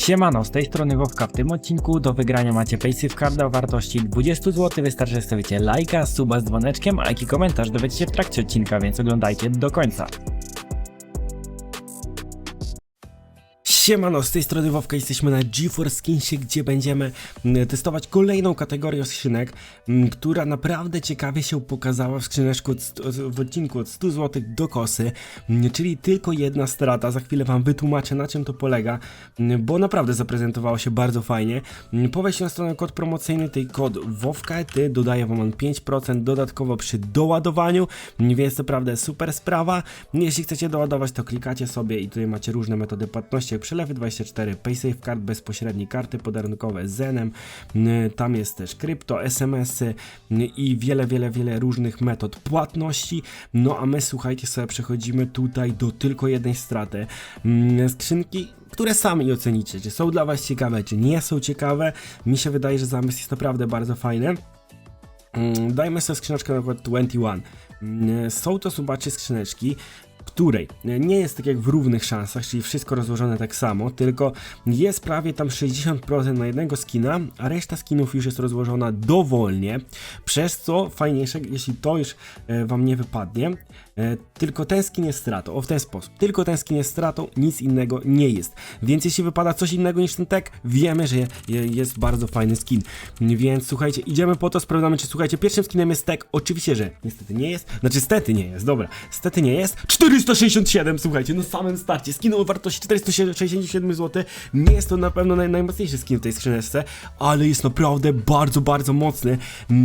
Siemano, z tej strony Wowka. W tym odcinku do wygrania macie Paysafe Card o wartości 20 zł. Wystarczy, że lajka, suba z dzwoneczkiem, a jaki komentarz dowiecie się w trakcie odcinka, więc oglądajcie do końca. Siemano, z tej strony Wowka jesteśmy na GeForce Skinsie, gdzie będziemy mm, testować kolejną kategorię skrzynek, mm, która naprawdę ciekawie się pokazała w skrzyneczku w odcinku od 100 zł do kosy, mm, czyli tylko jedna strata. Za chwilę wam wytłumaczę na czym to polega, bo naprawdę zaprezentowało się bardzo fajnie. Po wejściu na stronę kod promocyjny, tej kod WOWKA, ty dodaje wam on 5% dodatkowo przy doładowaniu, więc naprawdę super sprawa. Jeśli chcecie doładować, to klikacie sobie i tutaj macie różne metody płatności, jak przelewy 24, PaySafe Card, bezpośredni karty podarunkowe z Zenem, tam jest też krypto, SMS-y i wiele, wiele, wiele różnych metod płatności. No a my słuchajcie sobie przechodzimy tutaj do tylko jednej straty. Skrzynki które sami ocenicie, czy są dla was ciekawe, czy nie są ciekawe. Mi się wydaje, że zamysł jest naprawdę bardzo fajny. Mm, Dajmy sobie skrzyneczkę na przykład 21. Mm, Są to subacie skrzyneczki, której. Nie jest tak jak w równych szansach, czyli wszystko rozłożone tak samo, tylko jest prawie tam 60% na jednego skina, a reszta skinów już jest rozłożona dowolnie, przez co fajniejsze, jeśli to już e, wam nie wypadnie, e, tylko ten skin jest stratą, o w ten sposób, tylko ten skin jest stratą, nic innego nie jest, więc jeśli wypada coś innego niż ten tek, wiemy, że je- jest bardzo fajny skin, więc słuchajcie, idziemy po to, sprawdzamy czy słuchajcie, pierwszym skinem jest tek, oczywiście, że niestety nie jest, znaczy stety nie jest, dobra, stety nie jest, 467, słuchajcie, no samym starcie, skin o wartości 467 zł, nie jest to na pewno naj, najmocniejszy skin w tej skrzyneczce, ale jest naprawdę bardzo, bardzo mocny,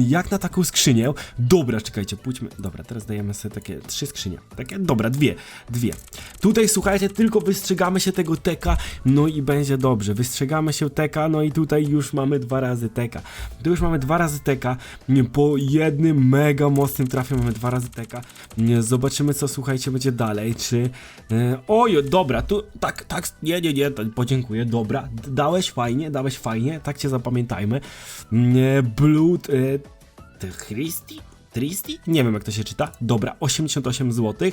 jak na taką skrzynię, dobra, czekajcie, pójdźmy, dobra, teraz dajemy sobie takie trzy skrzynie, takie, dobra, dwie, dwie, tutaj słuchajcie, tylko wystrzegamy się tego teka, no i będzie dobrze, wystrzegamy się teka, no i tutaj już mamy dwa razy teka, tu już mamy dwa razy teka, po jednym mega mocnym trafie mamy dwa razy teka, zobaczymy co, słuchajcie, będzie dalej, czy, e, oj, dobra, tu, tak, tak, nie, nie, nie, podziękuję, dobra, dałeś fajnie, dałeś fajnie, tak cię zapamiętajmy, nie, Blood, e, Ty Christy? Tristi? Nie wiem jak to się czyta. Dobra, 88 zł.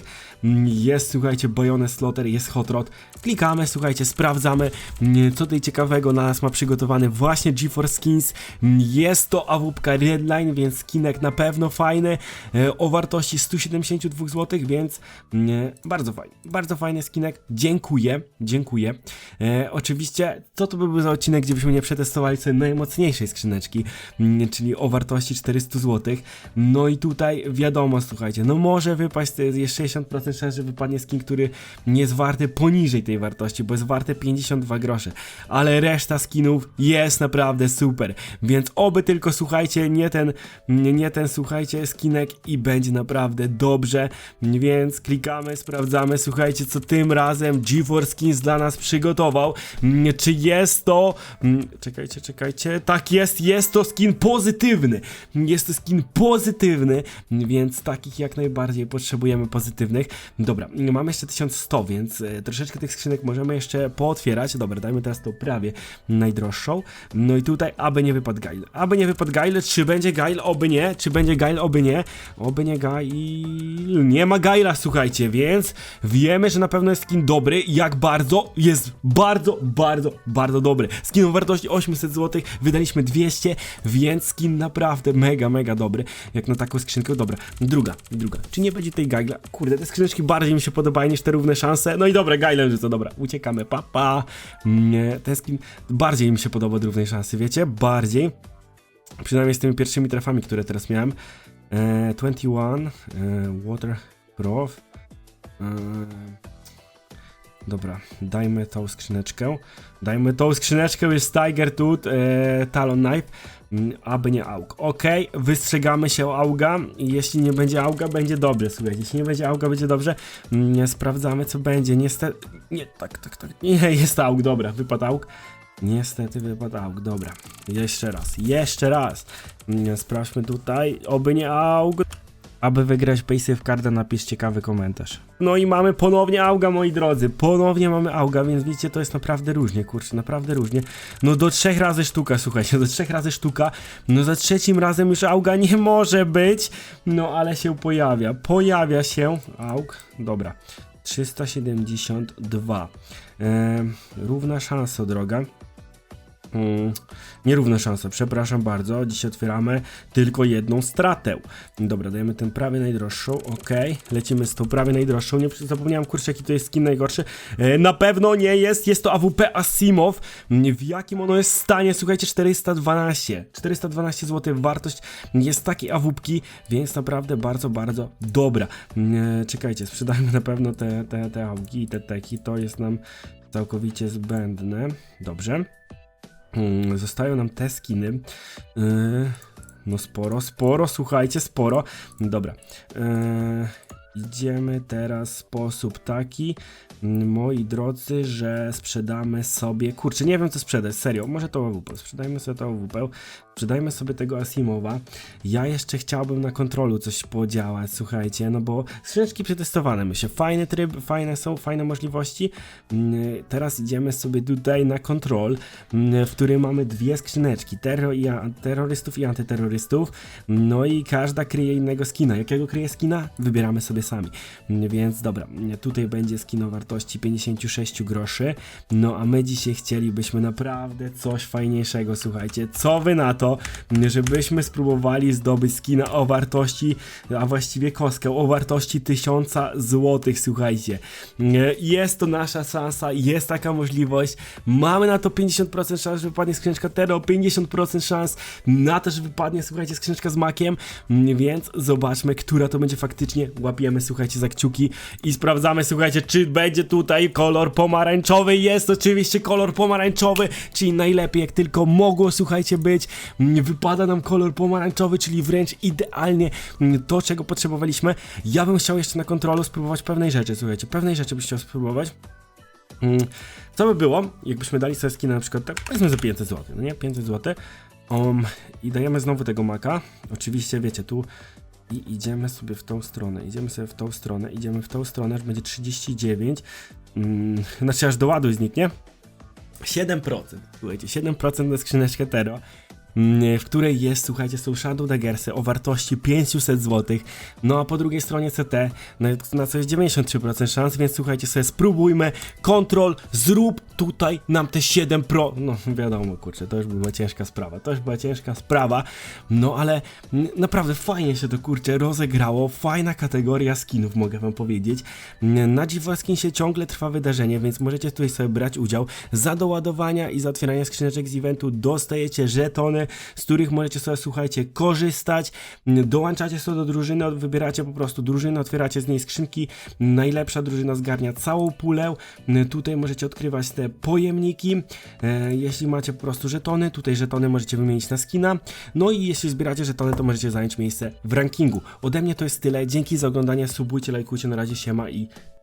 Jest, słuchajcie, Bayonet Slaughter, jest Hot Rod. Klikamy, słuchajcie, sprawdzamy, mm, co tutaj ciekawego na nas ma przygotowany właśnie GeForce Skins. Mm, Jest to AWP Redline, więc skinek na pewno fajny. e, O wartości 172 zł, więc mm, bardzo fajny. Bardzo fajny skinek. Dziękuję, dziękuję. E, oczywiście, co to by był za odcinek, gdzie byśmy nie przetestowali sobie najmocniejszej skrzyneczki, mm, czyli o wartości 400 zł. No i tutaj wiadomo, słuchajcie, no może wypaść, jest 60% szans, że wypadnie skin, który nie jest warty poniżej tej wartości, bo jest warte 52 grosze, ale reszta skinów jest naprawdę super, więc oby tylko, słuchajcie, nie ten, nie, nie ten, słuchajcie, skinek i będzie naprawdę dobrze, więc klikamy, sprawdzamy, słuchajcie, co tym razem GeForce Skins dla nas przygotował, Mm, czy jest to, mm, czekajcie, czekajcie, tak jest, jest to skin pozytywny, jest to skin pozytywny, więc takich jak najbardziej potrzebujemy pozytywnych. Dobra, mamy jeszcze 1100, więc e, troszeczkę tych skrzynek możemy jeszcze pootwierać. Dobra, dajmy teraz tą prawie najdroższą. No i tutaj, aby nie wypadł Gail. Aby nie wypadł Gail, czy będzie Gail, oby nie, czy będzie Gail, oby nie. Oby nie Gail. Nie ma Gaila, słuchajcie, więc wiemy, że na pewno jest skin dobry. Jak bardzo? Jest bardzo, bardzo, bardzo dobry. Skin o wartości 800 zł, wydaliśmy 200, więc skin naprawdę mega, mega dobry. Jak na taką skrzynkę. Dobra, druga, druga. Czy nie będzie tej Gaila? Kurde, te skrzyneczki bardziej mi się podobają niż te równe szanse. No i dobra, Gailem, że to dobra. Uciekamy, papa. Pa. Nie, ten skin bardziej mi się podoba od równej szansy, wiecie? Bardziej. Przynajmniej z tymi pierwszymi trafami, które teraz miałem. E, 21, e, Watercroft. E, dobra, dajmy tą skrzyneczkę. Dajmy tą skrzyneczkę, jest Tiger Tooth, e, Talon Knife. Mm, Aby nie aug. Ok, wystrzegamy się auga. Jeśli nie będzie auga, będzie dobrze. Słuchajcie, jeśli nie będzie auga, będzie dobrze. Mm, Sprawdzamy, co będzie. Niestety. Nie, tak, tak, tak. Nie, jest aug, dobra, wypadł aug. Niestety wypadł aug, dobra. Jeszcze raz, jeszcze raz. Mm, Sprawdźmy tutaj. Oby nie aug. Aby wygrać Paysafe Carda, napisz ciekawy komentarz. No i mamy ponownie auga, moi drodzy. Ponownie mamy auga, więc widzicie, to jest naprawdę różnie, kurczę, naprawdę różnie. No do trzech razy sztuka, słuchajcie, do trzech razy sztuka. No za trzecim razem już auga nie może być. No ale się pojawia. Pojawia się aug. Dobra. 372. E, równa szansa, droga. Mm, nierówna szansa, przepraszam bardzo. Dziś otwieramy tylko jedną stratę. Dobra, dajemy tę prawie najdroższą, ok. Lecimy z tą prawie najdroższą. Nie zapomniałem, kurczę, jaki to jest skin najgorszy. E, na pewno nie jest, jest to AWP Asimov. Mm, W jakim ono jest stanie? Słuchajcie, 412. 412 zł wartość jest takiej AWPki, więc naprawdę bardzo, bardzo dobra. Mm, e, Czekajcie, sprzedajmy na pewno te, te, te AWPki i te teki. To jest nam całkowicie zbędne. Dobrze. Mm, Zostają nam te skiny. Yy, no sporo, sporo, słuchajcie, sporo. Dobra. Yy, idziemy teraz w sposób taki, mm, moi drodzy, że sprzedamy sobie. Kurczę, nie wiem co sprzedać, serio. Może to AWP. Sprzedajmy sobie to AWP. Sprzedajmy sobie tego Asimowa. Ja jeszcze chciałbym na kontrolu coś podziałać, słuchajcie, no bo skrzyneczki przetestowane myślę. Fajny tryb, fajne są, fajne możliwości. Mm, Teraz idziemy sobie tutaj na kontrol, mm, w którym mamy dwie skrzyneczki, terro i terrorystów i antyterrorystów. No i każda kryje innego skina. Jakiego kryje skina? Wybieramy sobie sami. Mm, Więc dobra, tutaj będzie skin o wartości 56 groszy. No a my dzisiaj chcielibyśmy naprawdę coś fajniejszego, słuchajcie. Co wy na to, mm, żebyśmy spróbowali zdobyć skina o wartości, a właściwie kostkę o wartości 1000 złotych, słuchajcie. Jest to nasza szansa, jest taka możliwość. Mamy na to 50% szans, że wypadnie skrzyneczka Tero, 50% szans na to, że wypadnie, słuchajcie, skrzyneczka z makiem. Więc zobaczmy, która to będzie faktycznie. Łapiemy, słuchajcie, za kciuki i sprawdzamy, słuchajcie, czy będzie tutaj kolor pomarańczowy. Jest oczywiście kolor pomarańczowy, czyli najlepiej jak tylko mogło, słuchajcie, być. Wypada nam kolor pomarańczowy, czyli wręcz idealnie to, czego potrzebowaliśmy. Ja bym chciał jeszcze na kontrolu spróbować pewnej rzeczy, słuchajcie, pewnej rzeczy byś chciał spróbować. Mm, Co by było, jakbyśmy dali sobie skina na przykład, tak powiedzmy za 500 zł, no nie? 500 zł. Um, I dajemy znowu tego maka. Oczywiście, wiecie, tu i idziemy sobie w tą stronę, idziemy sobie w tą stronę, idziemy w tą stronę, aż będzie 39. Mm, znaczy aż do ładu zniknie. 7%, słuchajcie, 7% na skrzyneczkę Tero. Mm, W której jest, słuchajcie, są Shadow Daggersy o wartości 500 zł. No a po drugiej stronie CT, na, na co jest 93% szans, więc słuchajcie sobie, spróbujmy. Kontrol, zrób tutaj nam te 7 pro. No wiadomo, kurczę, to już była ciężka sprawa. To już była ciężka sprawa. No ale naprawdę fajnie się to kurczę rozegrało. Fajna kategoria skinów, mogę wam powiedzieć. Na Dziwa Skinsie ciągle trwa wydarzenie, więc możecie tutaj sobie brać udział. Za doładowania i za otwieranie skrzyneczek z eventu dostajecie żetony, z których możecie sobie, słuchajcie, korzystać. Dołączacie sobie do drużyny, wybieracie po prostu drużynę, otwieracie z niej skrzynki. Najlepsza drużyna zgarnia całą pulę. Tutaj możecie odkrywać te pojemniki. E, jeśli macie po prostu żetony, tutaj żetony możecie wymienić na skina. No i jeśli zbieracie żetony, to możecie zająć miejsce w rankingu. Ode mnie to jest tyle. Dzięki za oglądanie, subujcie, lajkujcie, na razie siema i